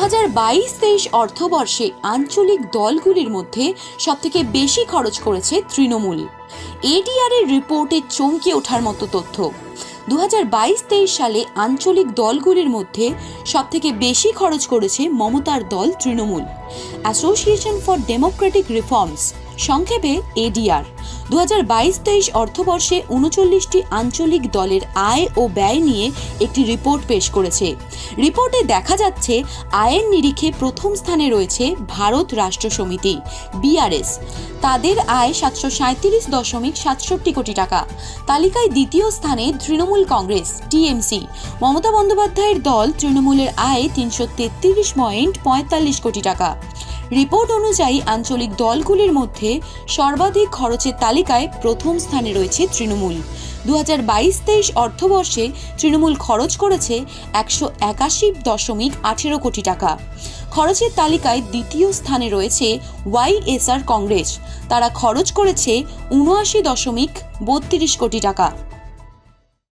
হাজার বাইশ তেইশ অর্থবর্ষে আঞ্চলিক দলগুলির মধ্যে সবথেকে বেশি খরচ করেছে তৃণমূল। এডিআর এর রিপোর্টে চমকে ওঠার মতো তথ্য। দু হাজার বাইশ তেইশ সালে আঞ্চলিক দলগুলির মধ্যে সবথেকে বেশি খরচ করেছে মমতার দল Trinamool. Association for democratic reforms সংক্ষেপে এডিআর দু হাজার বাইশ তেইশ অর্থবর্ষে উনচল্লিশটি আঞ্চলিক দলের আয় ও ব্যয় নিয়ে একটি রিপোর্ট পেশ করেছে। রিপোর্টে দেখা যাচ্ছে, আয়ের নিরিখে প্রথম স্থানে রয়েছে ভারত রাষ্ট্র সমিতি বিআরএস তাদের আয় সাতশো সাঁত্রিশ দশমিক সাতষট্টি কোটি টাকা। তালিকায় দ্বিতীয় স্থানে তৃণমূল কংগ্রেস টিএমসি মমতা বন্দ্যোপাধ্যায়ের দল তৃণমূলের আয় তিনশো তেত্রিশ পয়েন্ট পঁয়তাল্লিশ কোটি টাকা। রিপোর্ট অনুযায়ী আঞ্চলিক দলগুলির মধ্যে সর্বাধিক খরচের তালিকায় প্রথম স্থানে রয়েছে তৃণমূল। দু হাজার বাইশ তেইশ অর্থবর্ষে তৃণমূল খরচ করেছে একশো একাশি দশমিক আঠেরো কোটি টাকা। খরচের তালিকায় দ্বিতীয় স্থানে রয়েছে ওয়াইএসআর কংগ্রেস। তারা খরচ করেছে উনআশি দশমিক বত্রিশ কোটি টাকা।